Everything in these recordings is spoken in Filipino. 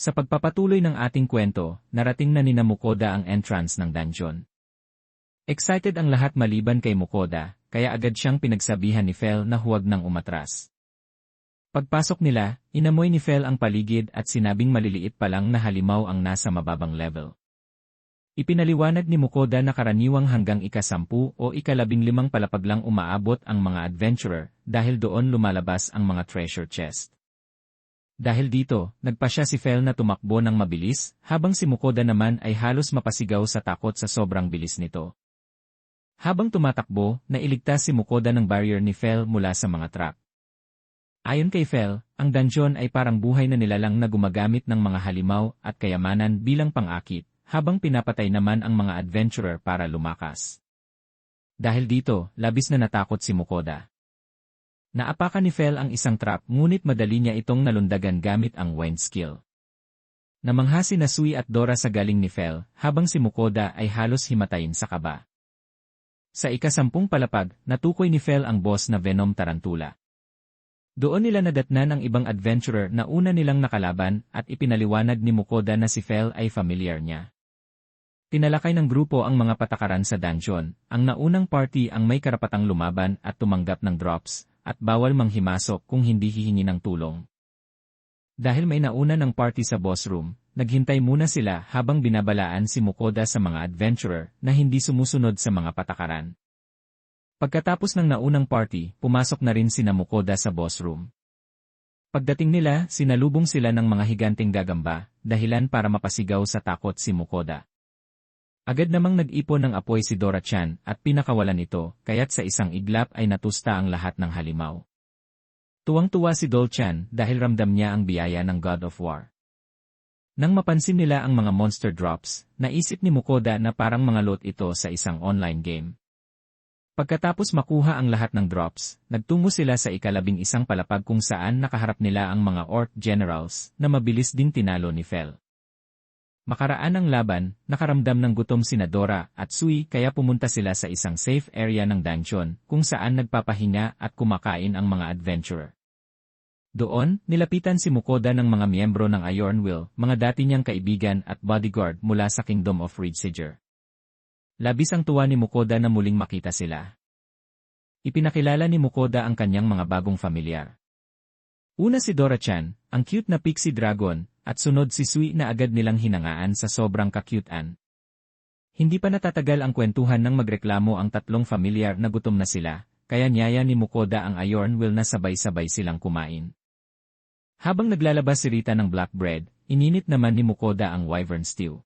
Sa pagpapatuloy ng ating kwento, narating na ni Mukoda ang entrance ng dungeon. Excited ang lahat maliban kay Mukoda, kaya agad siyang pinagsabihan ni Fel na huwag nang umatras. Pagpasok nila, inamoy ni Fel ang paligid at sinabing maliliit pa lang na halimaw ang nasa mababang level. Ipinaliwanag ni Mukoda na karaniwang hanggang ikasampu o ikalabing limang palapag lang umaabot ang mga adventurer dahil doon lumalabas ang mga treasure chest. Dahil dito, nagpa siya si Fel na tumakbo ng mabilis, habang si Mukoda naman ay halos mapasigaw sa takot sa sobrang bilis nito. Habang tumatakbo, nailigtas si Mukoda ng barrier ni Fel mula sa mga trap. Ayon kay Fel, ang dungeon ay parang buhay na nilalang na gumagamit ng mga halimaw at kayamanan bilang pang-akit, habang pinapatay naman ang mga adventurer para lumakas. Dahil dito, labis na natakot si Mukoda. Naapakan ni Fel ang isang trap ngunit madali niya itong nalundagan gamit ang wind skill. Namanghasi na Sui at Dora sa galing ni Fel, habang si Mukoda ay halos himatayin sa kaba. Sa ikasampung palapag, natukoy ni Fel ang boss na Venom Tarantula. Doon nila nadatnan ang ibang adventurer na una nilang nakalaban at ipinaliwanag ni Mukoda na si Fel ay familiar niya. Tinalakay ng grupo ang mga patakaran sa dungeon, ang naunang party ang may karapatang lumaban at tumanggap ng drops, at bawal manghimasok kung hindi hihingi ng tulong. Dahil may nauna ng party sa boss room, naghintay muna sila habang binabalaan si Mukoda sa mga adventurer na hindi sumusunod sa mga patakaran. Pagkatapos ng naunang party, pumasok na rin si Mukoda sa boss room. Pagdating nila, sinalubong sila ng mga higanting gagamba, dahilan para mapasigaw sa takot si Mukoda. Agad namang nag-ipon ng apoy si Dora Chan at pinakawalan ito, kaya't sa isang iglap ay natusta ang lahat ng halimaw. Tuwang-tuwa si Dol Chan dahil ramdam niya ang biyaya ng God of War. Nang mapansin nila ang mga monster drops, naisip ni Mukoda na parang mga lot ito sa isang online game. Pagkatapos makuha ang lahat ng drops, nagtungo sila sa ikalabing isang palapag kung saan nakaharap nila ang mga Orc Generals na mabilis din tinalo ni Fel. Makaraan ang laban, nakaramdam ng gutom si Nadora at Sui kaya pumunta sila sa isang safe area ng dungeon kung saan nagpapahinga at kumakain ang mga adventurer. Doon, nilapitan si Mukoda ng mga miyembro ng Iron Will, mga dati niyang kaibigan at bodyguard mula sa Kingdom of Ridsiger. Labis ang tuwa ni Mukoda na muling makita sila. Ipinakilala ni Mukoda ang kanyang mga bagong familiar. Una si Dora Chan, ang cute na pixie dragon, at sunod si Sui na agad nilang hinangaan sa sobrang kakyutan. Hindi pa natatagal ang kwentuhan ng magreklamo ang tatlong familiar na gutom na sila, kaya niyaya ni Mukoda ang Iron Will na sabay-sabay silang kumain. Habang naglalabas si Rita ng black bread, ininit naman ni Mukoda ang wyvern stew.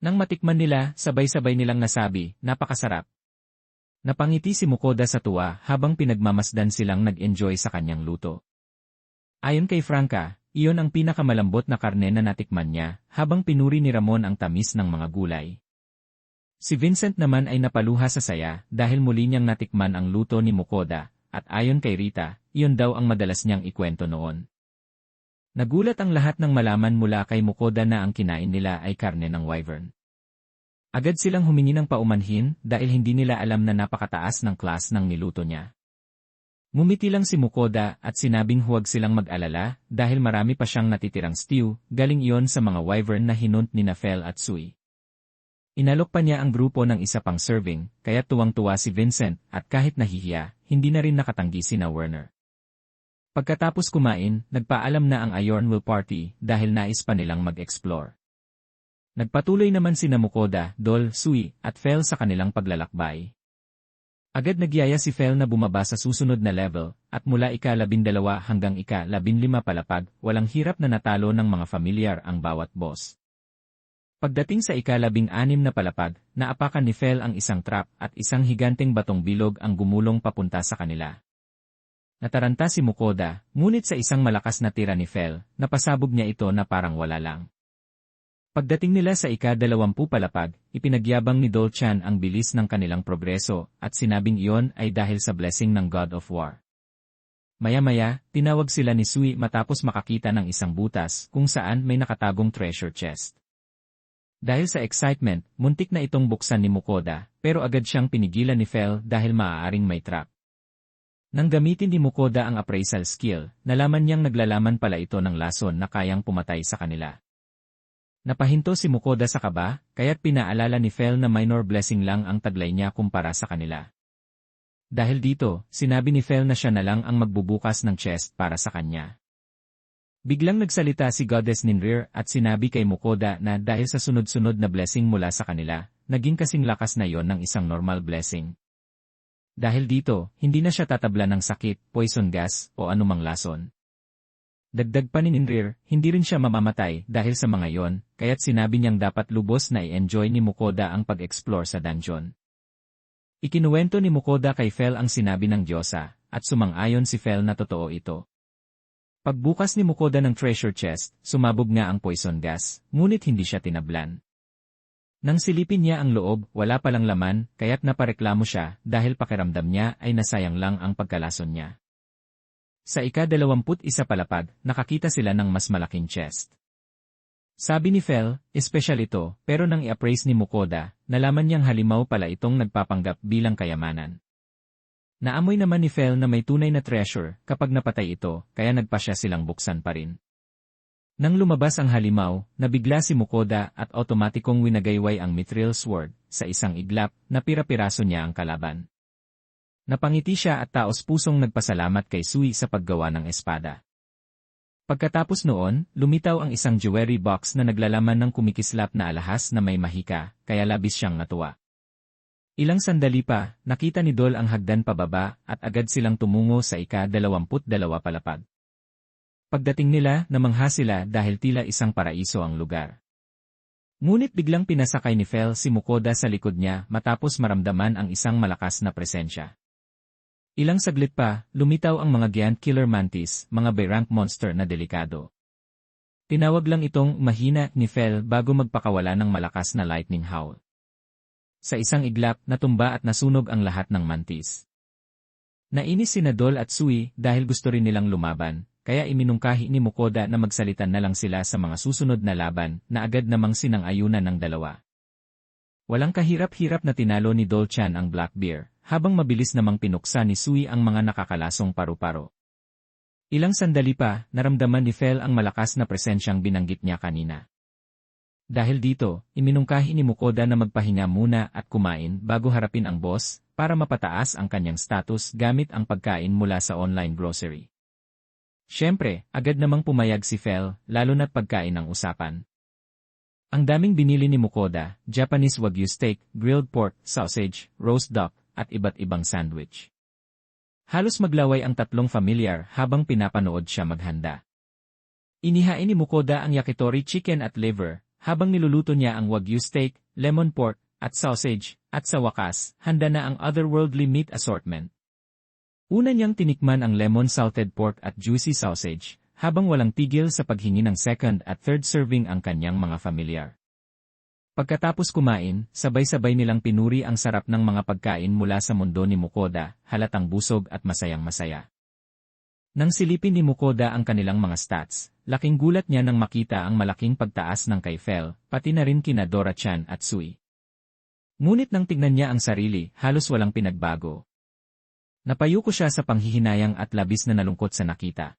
Nang matikman nila, sabay-sabay nilang nasabi, napakasarap. Napangiti si Mukoda sa tuwa habang pinagmamasdan silang nag-enjoy sa kanyang luto. Ayon kay Franca, iyon ang pinakamalambot na karne na natikman niya, habang pinuri ni Ramon ang tamis ng mga gulay. Si Vincent naman ay napaluha sa saya dahil muli niyang natikman ang luto ni Mukoda, at ayon kay Rita, iyon daw ang madalas niyang ikwento noon. Nagulat ang lahat ng malaman mula kay Mukoda na ang kinain nila ay karne ng wyvern. Agad silang humingi ng paumanhin dahil hindi nila alam na napakataas ng class ng niluto niya. Ngumiti lang si Mukoda at sinabing huwag silang mag-alala dahil marami pa siyang natitirang stew, galing iyon sa mga wyvern na hinunt ni Nafel at Sui. Inalok pa niya ang grupo ng isa pang serving, kaya tuwang-tuwa si Vincent at kahit nahihiya, hindi na rin nakatanggi si na Werner. Pagkatapos kumain, nagpaalam na ang Iron Will Party dahil nais pa nilang mag-explore. Nagpatuloy naman si Namukoda, Dol, Sui, at Fel sa kanilang paglalakbay. Agad nagyaya si Fel na bumaba sa susunod na level, at mula ika-labindalawa hanggang ika-labinlima palapag, walang hirap na natalo ng mga familiar ang bawat boss. Pagdating sa ika-labing-anim na palapag, naapakan ni Fel ang isang trap at isang higanteng batong bilog ang gumulong papunta sa kanila. Nataranta si Mukoda, ngunit sa isang malakas na tira ni Fel, napasabog niya ito na parang wala lang. Pagdating nila sa ika-dalawampu palapag, ipinagyabang ni Dolchan ang bilis ng kanilang progreso at sinabing iyon ay dahil sa blessing ng God of War. Maya-maya, tinawag sila ni Sui matapos makakita ng isang butas kung saan may nakatagong treasure chest. Dahil sa excitement, muntik na itong buksan ni Mukoda, pero agad siyang pinigilan ni Fel dahil maaaring may trap. Nang gamitin ni Mukoda ang appraisal skill, nalaman niyang naglalaman pala ito ng lason na kayang pumatay sa kanila. Napahinto si Mukoda sa kaba, kaya't pinaalala ni Fel na minor blessing lang ang taglay niya kumpara sa kanila. Dahil dito, sinabi ni Fel na siya na lang ang magbubukas ng chest para sa kanya. Biglang nagsalita si Goddess Ninrir at sinabi kay Mukoda na dahil sa sunod-sunod na blessing mula sa kanila, naging kasing lakas na yon ng isang normal blessing. Dahil dito, hindi na siya tatabla ng sakit, poison gas, o anumang lason. Dagdag pa ni Ninrir, hindi rin siya mamamatay dahil sa mga yon, kaya't sinabi niyang dapat lubos na i-enjoy ni Mukoda ang pag-explore sa dungeon. Ikinuwento ni Mukoda kay Fel ang sinabi ng Diyosa, at sumang-ayon si Fel na totoo ito. Pagbukas ni Mukoda ng treasure chest, sumabog nga ang poison gas, ngunit hindi siya tinablan. Nang silipin niya ang loob, wala palang laman, kaya't napareklamo siya dahil pakiramdam niya ay nasayang lang ang pagkalason niya. Sa ika-dalawamput isa palapag, nakakita sila ng mas malaking chest. Sabi ni Fel, espesyal ito, pero nang i-appraise ni Mukoda, nalaman niyang halimaw pala itong nagpapanggap bilang kayamanan. Naamoy naman ni Fel na may tunay na treasure kapag napatay ito, kaya nagpa siya silang buksan pa rin. Nang lumabas ang halimaw, nabigla si Mukoda at otomatikong winagayway ang mithril sword sa isang iglap na pira-piraso niya ang kalaban. Napangiti siya at taos-pusong nagpasalamat kay Sui sa paggawa ng espada. Pagkatapos noon, lumitaw ang isang jewelry box na naglalaman ng kumikislap na alahas na may mahika, kaya labis siyang natuwa. Ilang sandali pa, nakita ni Dol ang hagdan pababa at agad silang tumungo sa ika-dalawamput-dalawa palapag. Pagdating nila, namangha sila dahil tila isang paraiso ang lugar. Ngunit biglang pinasakay ni Fel si Mukoda sa likod niya matapos maramdaman ang isang malakas na presensya. Ilang saglit pa, lumitaw ang mga giant killer mantis, mga B-rank monster na delikado. Tinawag lang itong mahina ni Fel bago magpakawala ng malakas na lightning howl. Sa isang iglap, natumba at nasunog ang lahat ng mantis. Nainis si Nadol at Sui dahil gusto rin nilang lumaban, kaya iminungkahi ni Mukoda na magsalitan na lang sila sa mga susunod na laban na agad namang sinang-ayunan ng dalawa. Walang kahirap-hirap na tinalo ni Dolchan ang Black Bear, habang mabilis namang pinuksa ni Sui ang mga nakakalasong paru-paro. Ilang sandali pa, naramdaman ni Fel ang malakas na presensyang binanggit niya kanina. Dahil dito, iminungkahi ni Mukoda na magpahinga muna at kumain bago harapin ang boss para mapataas ang kanyang status gamit ang pagkain mula sa online grocery. Siyempre, agad namang pumayag si Fel, lalo na't pagkain ang usapan. Ang daming binili ni Mukoda, Japanese Wagyu steak, grilled pork, sausage, roast duck, at iba't ibang sandwich. Halos maglaway ang tatlong familiar habang pinapanood siya maghanda. Inihain ni Mukoda ang yakitori chicken at liver, habang niluluto niya ang Wagyu steak, lemon pork, at sausage, at sa wakas, handa na ang otherworldly meat assortment. Una niyang tinikman ang lemon salted pork at juicy sausage, habang walang tigil sa paghingi ng second at third serving ang kanyang mga familiar. Pagkatapos kumain, sabay-sabay nilang pinuri ang sarap ng mga pagkain mula sa mundo ni Mukoda, halatang busog at masayang masaya. Nang silipin ni Mukoda ang kanilang mga stats, laking gulat niya nang makita ang malaking pagtaas ng kay Fel, pati na rin kina Dora-chan at Sui. Ngunit nang tignan niya ang sarili, halos walang pinagbago, Napayuko siya sa panghihinayang at labis na nalungkot sa nakita.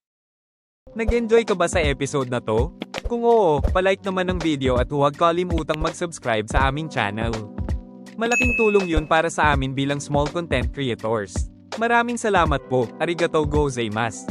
Nag-enjoy ka ba sa episode na to? Kung oo, palike naman ng video at huwag kalimutang mag-subscribe sa aming channel. Malaking tulong yun para sa amin bilang small content creators. Maraming salamat po, arigatou gozaimasu.